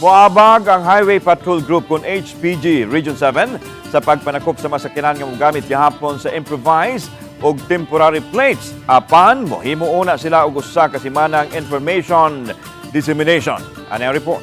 Moabag ang Highway Patrol Group kung HPG Region 7 sa pagpanakop sa masakyanan nga mogamit gihapon sa improvised og temporary plates. Apan mohimo una sila og usa ka semanang information dissemination. Ano report?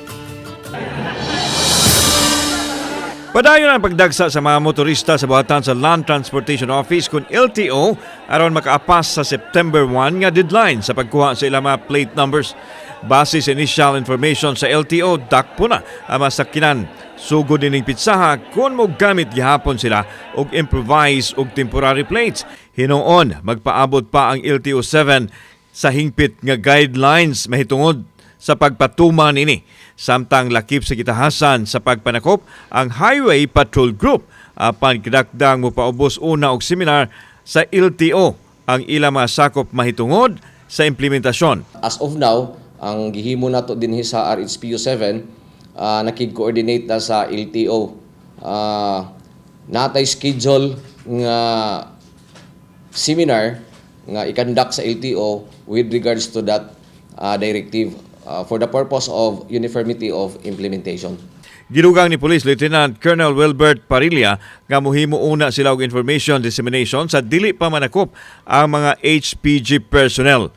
Padayon ang pagdagsa sa mga motorista sa buhatan sa Land Transportation Office kung LTO aron makaapas sa September 1 nga deadline sa pagkuha sa ilang mga plate numbers. Base sa initial information sa LTO, dakpo na ang masakinan. Sugod dining pitsaha kung mo gamit gihapon sila og improvise og temporary plates. Hinoon, magpaabot pa ang LTO 7 sa hingpit nga guidelines mahitungod sa pagpatuman ini. Samtang lakip sa kitahasan sa pagpanakop ang Highway Patrol Group apan kidakdang mo paubos una og seminar sa LTO ang ilang mga sakop mahitungod sa implementasyon. As of now, ang gihimo nato dinhi sa RHPU 7 uh, nakig-coordinate na sa LTO. Ah, natay schedule nga seminar nga ikandak sa LTO with regards to that uh, directive uh, for the purpose of uniformity of implementation. Gidugang ni Police Lieutenant Colonel Wilbert Parilla nga muhimo una sila og information dissemination sa dili pa manakop ang mga HPG personnel.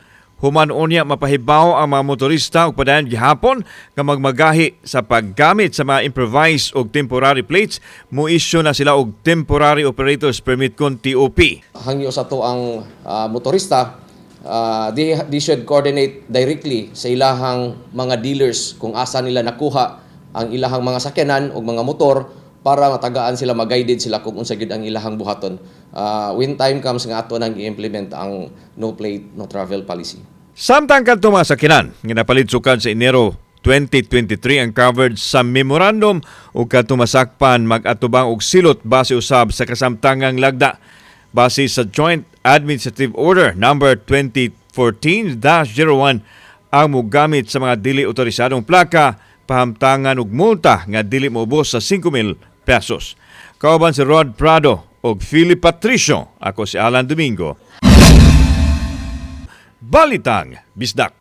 Human unya mapahibaw ang mga motorista og padayon gihapon nga magmagahi sa paggamit sa mga improvised og temporary plates mo issue na sila og temporary operators permit kon TOP. hangyo sa to ang ah, motorista ah, they, they should coordinate directly sa ilahang mga dealers kung asa nila nakuha ang ilahang mga sakyanan o mga motor para matagaan sila mag-guided sila kung unsa gyud ang ilahang buhaton. Ah, when time comes nga ato nang i-implement ang no plate no travel policy. Samtang kadto mga sakinan nga napalit sukan sa Enero 2023 ang covered sa memorandum ug kadto masakpan mag-atubang og silot base usab sa kasamtangang lagda base sa Joint Administrative Order number 2014-01 ang mogamit sa mga dili otorisadong plaka pahamtangan og multa nga dili moubos sa 5,000 pesos. Kauban si Rod Prado og Philip Patricio. Ako si Alan Domingo. Balitang Bisdak.